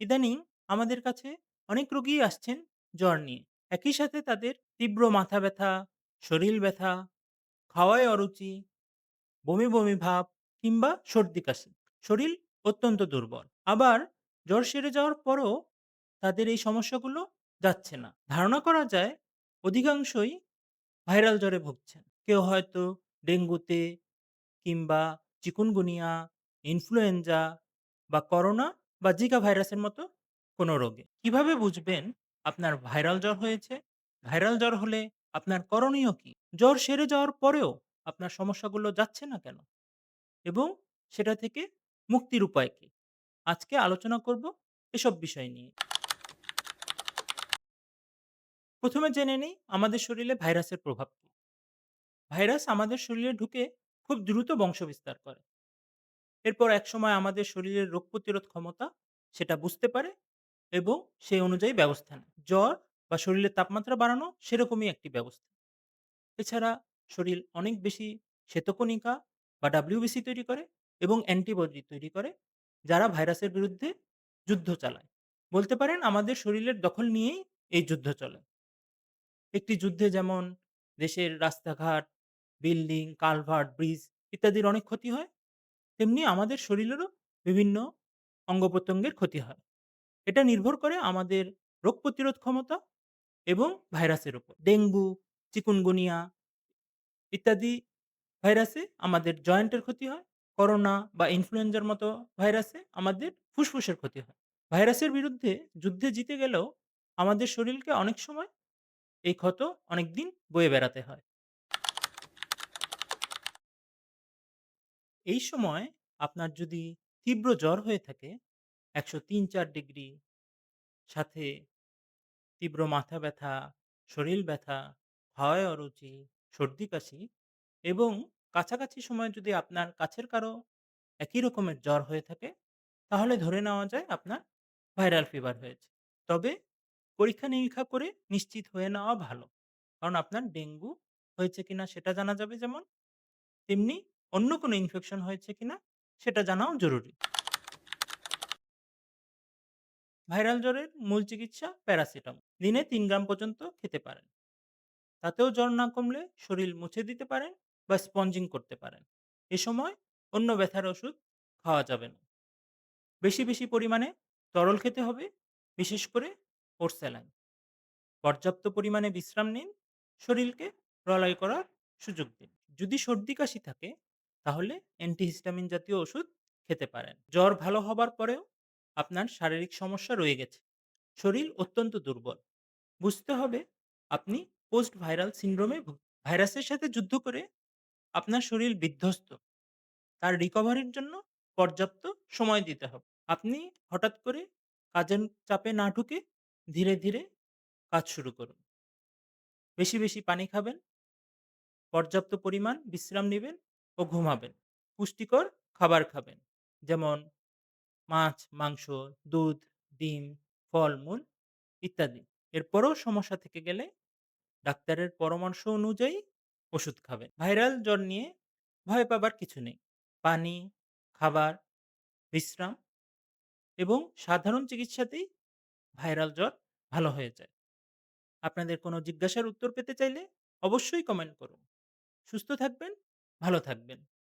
ইদানিং আমাদের কাছে অনেক রোগীই আসছেন জ্বর নিয়ে। একই সাথে তাদের তীব্র মাথা ব্যথা, শরীর ব্যথা, খাওয়ায় অরুচি, বমি, বমি ভাব কিংবা সর্দি-কাশি। শরীর অত্যন্ত দুর্বল। আবার জ্বর সেরে যাওয়ার পরও তাদের এই সমস্যাগুলো যাচ্ছে না। ধারণা করা যায় অধিকাংশই ভাইরাল জ্বরে ভুগছেন। কেউ হয়তো ডেঙ্গুতে কিংবা চিকুনগুনিয়া, ইনফ্লুয়েঞ্জা বা করোনা বা জিকা ভাইরাসের মতো কোনো রোগে। কীভাবে বুঝবেন আপনার ভাইরাল জ্বর হয়েছে? ভাইরাল জ্বর হলে আপনার করণীয় কি? জ্বর সেরে যাওয়ার পরেও আপনার সমস্যাগুলো যাচ্ছে না কেন? এবং সেটা থেকে মুক্তির উপায় কি? আজকে আলোচনা করব এসব বিষয় নিয়ে। প্রথমে জেনে নিই আমাদের শরীরে ভাইরাসের প্রভাব কি? ভাইরাস আমাদের শরীরে ঢুকে খুব দ্রুত বংশবিস্তার করে। এরপর একসময় আমাদের শরীরের রোগ প্রতিরোধ ক্ষমতা সেটা বুঝতে পারে এবং সেই অনুযায়ী ব্যবস্থা নেয়। জ্বর বা শরীরের তাপমাত্রা বাড়ানো সেরকমই একটি ব্যবস্থা। এছাড়া শরীর অনেক বেশি শ্বেতকণিকা বা WBC তৈরি করে এবং অ্যান্টিবডি তৈরি করে, যারা ভাইরাসের বিরুদ্ধে যুদ্ধ চালায়। বলতে পারেন আমাদের শরীরের দখল নিয়েই এই যুদ্ধ চলে। একটি যুদ্ধে যেমন দেশের রাস্তাঘাট, বিল্ডিং, কালভার্ট, ব্রিজ ইত্যাদির অনেক ক্ষতি হয়, তেমনি আমাদের শরীরেরও বিভিন্ন অঙ্গ-প্রত্যঙ্গের ক্ষতি হয়। এটা নির্ভর করে আমাদের রোগ প্রতিরোধ ক্ষমতা এবং ভাইরাসের উপর। ডেঙ্গু, চিকুনগুনিয়া ইত্যাদি ভাইরাসে আমাদের জয়েন্টের ক্ষতি হয়। করোনা বা ইনফ্লুয়েঞ্জার মতো ভাইরাসে আমাদের ফুসফুসের ক্ষতি হয়। ভাইরাসের বিরুদ্ধে যুদ্ধে জিতে গেলেও আমাদের শরীরকে অনেক সময় এই ক্ষত অনেকদিন বয়ে বেড়াতে হয়। এই সময় আপনার যদি তীব্র জ্বর হয়ে থাকে ১০৩-৪ ডিগ্রি সাথে তীব্র মাথা ব্যথা, শরীর ব্যথা, হাওয়ায় অরুচি, সর্দি-কাশি এবং কাছাকাছি সময়ে যদি আপনার কাছের কারও একই রকমের জ্বর হয়ে থাকে, তাহলে ধরে নেওয়া যায় আপনার ভাইরাল ফিভার হয়েছে। তবে পরীক্ষা-নিরীক্ষা করে নিশ্চিত হয়ে নেওয়া ভালো। কারণ আপনার ডেঙ্গু হয়েছে কিনা সেটা জানা যাবে যেমন, তেমনি অন্য কোনো ইনফেকশন হয়েছে কিনা সেটা জানাও জরুরি। ভাইরাল জ্বরের মূল চিকিৎসা প্যারাসিটামল। দিনে তিন গ্রাম পর্যন্ত খেতে পারেন। তাতেও জ্বর না কমলে শরীর মুছে দিতে পারেন বা স্পঞ্জিং করতে পারেন। এ সময় অন্য ব্যথার ওষুধ খাওয়া যাবে না। বেশি, বেশি পরিমাণে তরল খেতে হবে, বিশেষ করে ওটস স্যালাইন। পর্যাপ্ত পরিমাণে বিশ্রাম নিন, শরীরকে প্রলয় করার সুযোগ দিন। যদি সর্দি-কাশি থাকে তাহলে অ্যান্টিহিস্টামিন জাতীয় ওষুধ খেতে পারেন। জ্বর ভালো হবার পরেও আপনার শারীরিক সমস্যা রয়ে গেছে। শরীর অত্যন্ত দুর্বল। বুঝতে হবে আপনি পোস্ট ভাইরাল সিন্ড্রোমে ভাইরাসের সাথে যুদ্ধ করে আপনার শরীর বিধ্বস্ত। তার রিকভারির জন্য পর্যাপ্ত সময় দিতে হবে। আপনি হঠাৎ করে কাজের চাপে না ঢুকে ধীরে, ধীরে কাজ শুরু করুন। বেশি, বেশি পানি খাবেন। পর্যাপ্ত পরিমাণ বিশ্রাম নিবেন ও ঘুমাবেন। পুষ্টিকর খাবার খাবেন। যেমন মাছ, মাংস, দুধ, ডিম, ফলমূল ইত্যাদি। এরপরও সমস্যা থেকে গেলে ডাক্তারের পরামর্শ অনুযায়ী ওষুধ খাবেন। ভাইরাল জ্বর নিয়ে ভয় পাবার কিছু নেই। পানি, খাবার, বিশ্রাম এবং সাধারণ চিকিৎসাতেই ভাইরাল জ্বর ভালো হয়ে যায়। আপনাদের কোনো জিজ্ঞাসার উত্তর পেতে চাইলে অবশ্যই কমেন্ট করুন। সুস্থ থাকবেন, ভালো থাকবেন।